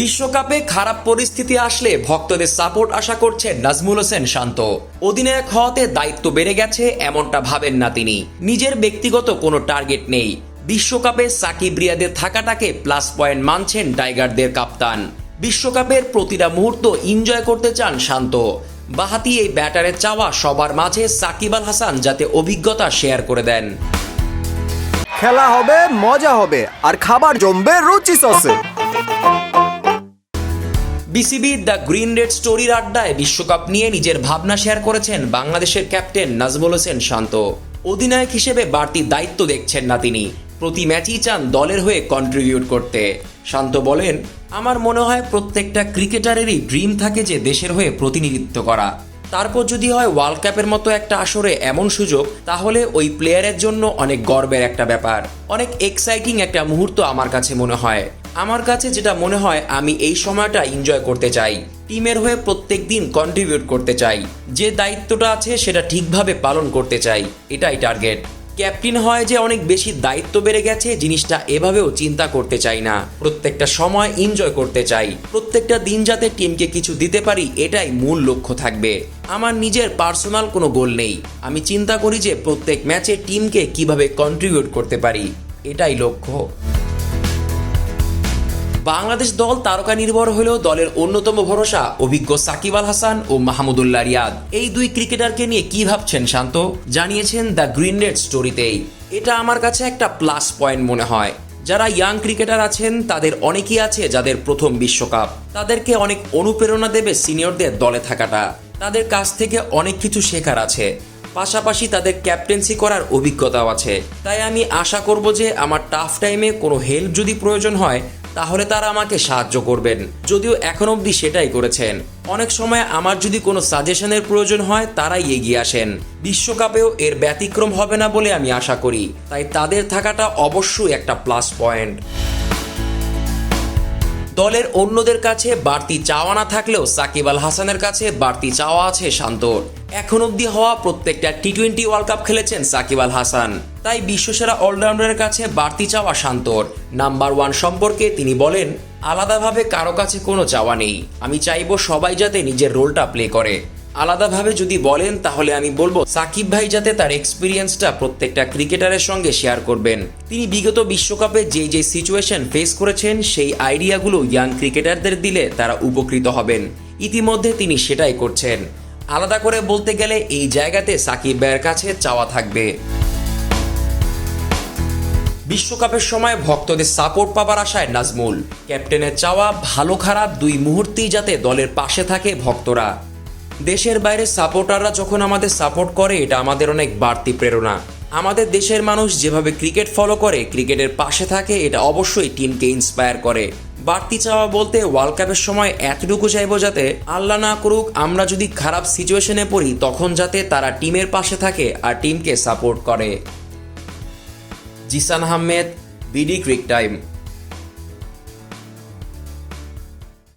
বিশ্বকাপে খারাপ পরিস্থিতি আসলে ভক্তদের সাপোর্ট আশা করছেন নাজমুল হোসেন শান্ত। অধিনায়ক হওয়াতে দায়িত্ব বেড়ে গেছে, এমনটা ভাবেন না তিনি। নিজের ব্যক্তিগত কোনো টার্গেট নেই। বিশ্বকাপে সাকিব রিয়াদের থাকাটাকে প্লাস পয়েন্ট মানছেন টাইগারদের কাপ্তান। বিশ্বকাপের প্রতিটা মুহূর্ত এনজয় করতে চান শান্ত। বাহাতি এই ব্যাটারের চাওয়া সবার মাঝে সাকিব আল হাসান যাতে অভিজ্ঞতা শেয়ার করে দেন। খেলা হবে, মজা হবে, আর খাবার জমবে রুচি সসে। বিসিবি দ্য গ্রিন রেড স্টোরির আড্ডায় বিশ্বকাপ নিয়ে নিজের ভাবনা শেয়ার করেছেন বাংলাদেশের ক্যাপ্টেন নাজমুল হোসেন শান্ত। অধিনায়ক হিসেবে বাড়তি দায়িত্ব দেখছেন না তিনি। প্রতি ম্যাচই চান দলের হয়ে কন্ট্রিবিউট করতে। শান্ত বলেন, আমার মনে হয় প্রত্যেকটা ক্রিকেটারেরই ড্রিম থাকে যে দেশের হয়ে প্রতিনিধিত্ব করা। তারপর যদি হয় ওয়ার্ল্ড কাপের মতো একটা আসরে এমন সুযোগ, তাহলে ওই প্লেয়ারের জন্য অনেক গর্বের একটা ব্যাপার। অনেক এক্সাইটিং একটা মুহূর্ত আমার কাছে মনে হয়। আমার কাছে যেটা মনে হয়, আমি এই সময়টা এনজয় করতে চাই। টিমের হয়ে প্রত্যেক দিন কন্ট্রিবিউট করতে চাই। যে দায়িত্বটা আছে, সেটা ঠিকভাবে পালন করতে চাই। এটাই টার্গেট ক্যাপ্টেন হয় যে অনেক বেশি দায়িত্ব বেড়ে গেছে, জিনিসটা এভাবেও চিন্তা করতে চাই না। প্রত্যেকটা সময় এনজয় করতে চাই। প্রত্যেকটা দিন যাতে টিমকে কিছু দিতে পারি, এটাই মূল লক্ষ্য থাকবে। আমার নিজের পার্সোনাল কোনো গোল নেই। আমি চিন্তা করি যে প্রত্যেক ম্যাচে টিমকে কীভাবে কন্ট্রিবিউট করতে পারি। এটাই লক্ষ্য। বাংলাদেশ দল তারকা নির্ভর হলেও দলের অন্যতম ভরসা অভিজ্ঞ সাকিব আল হাসান ও মাহমুদুল্লাহ রিয়াদ। এই দুই ক্রিকেটারকে নিয়ে কি ভাবছেন শান্ত? জানিয়েছেন দ্য গ্রিন রেড স্টোরিতেই। এটা আমার কাছে একটা প্লাস পয়েন্ট মনে হয়। যারা ইয়াং ক্রিকেটার আছেন, তাদের অনেকেই আছে যাদের প্রথম বিশ্বকাপ। তাদেরকে অনেক অনুপ্রেরণা দেবে সিনিয়রদের দলে থাকাটা। তাদের কাছ থেকে অনেক কিছু শেখার আছে। পাশাপাশি তাদের ক্যাপ্টেন্সি করার অভিজ্ঞতাও আছে। তাই আমি আশা করব যে আমার টাফ টাইমে কোনো হেল্প যদি প্রয়োজন হয় তাহলে তারা আমাকে সাহায্য করবেন। যদিও এখন অবধি সেটাই করেছেন। অনেক সময় আমার যদি কোনো সাজেশনের প্রয়োজন হয়, তারাই এগিয়ে আসেন। বিশ্বকাপেও এর ব্যতিক্রম হবে না বলে আমি আশা করি। তাই তাদের থাকাটা অবশ্যই একটা প্লাস পয়েন্ট। দলের অন্যদের কাছে বাড়তি চাওয়া না থাকলেও সাকিব আল হাসানের কাছে বাড়তি চাওয়া আছে শান্তর। এখন অবধি হওয়া প্রত্যেকটা টি টোয়েন্টি ওয়ার্ল্ড কাপ খেলেছেন সাকিব আল হাসান। তাই বিশ্বসেরা অলরাউন্ডারের কাছে বাড়তি চাওয়া শান্তর। নাম্বার ওয়ান সম্পর্কে তিনি বলেন, আলাদাভাবে কারও কাছে কোনো চাওয়া নেই। আমি চাইব সবাই যাতে নিজের রোলটা প্লে করে। আলাদাভাবে যদি বলেন, তাহলে আমি বলব, সাকিব ভাই যাতে তার এক্সপিরিয়েন্সটা প্রত্যেকটা ক্রিকেটারের সঙ্গে শেয়ার করবেন। তিনি বিগত বিশ্বকাপে যে যে সিচুয়েশন ফেস করেছেন, সেই আইডিয়াগুলো ইয়াং ক্রিকেটারদের দিলে তারা উপকৃত হবেন। ইতিমধ্যে তিনি সেটাই করছেন। আলাদা করে বলতে গেলে, এই জায়গাতে সাকিব ভাইয়ের কাছে চাওয়া থাকবে। বিশ্বকাপের সময় ভক্তদের সাপোর্ট পাবার আশায় নাজমুল। ক্যাপ্টেনের চাওয়া ভালো খারাপ দুই মুহূর্তেই যাতে দলের পাশে থাকে ভক্তরা। দেশের বাইরে সাপোর্টাররা যখন আমাদের সাপোর্ট করে, এটা আমাদের অনেক বাড়তি প্রেরণা। আমাদের দেশের মানুষ যেভাবে ক্রিকেট ফলো করে ক্রিকেটের পাশে থাকে, এটা অবশ্যই টিমকে ইন্সপায়ার করে। বাড়তি চাওয়া বলতে ওয়ার্ল্ড কাপের সময় এতটুকু চাইব যাতে আল্লাহ না করুক, আমরা যদি খারাপ সিচুয়েশনে পড়ি, তখন যাতে তারা টিমের পাশে থাকে আর টিমকে সাপোর্ট করে। Zisan Ahmed BD cric time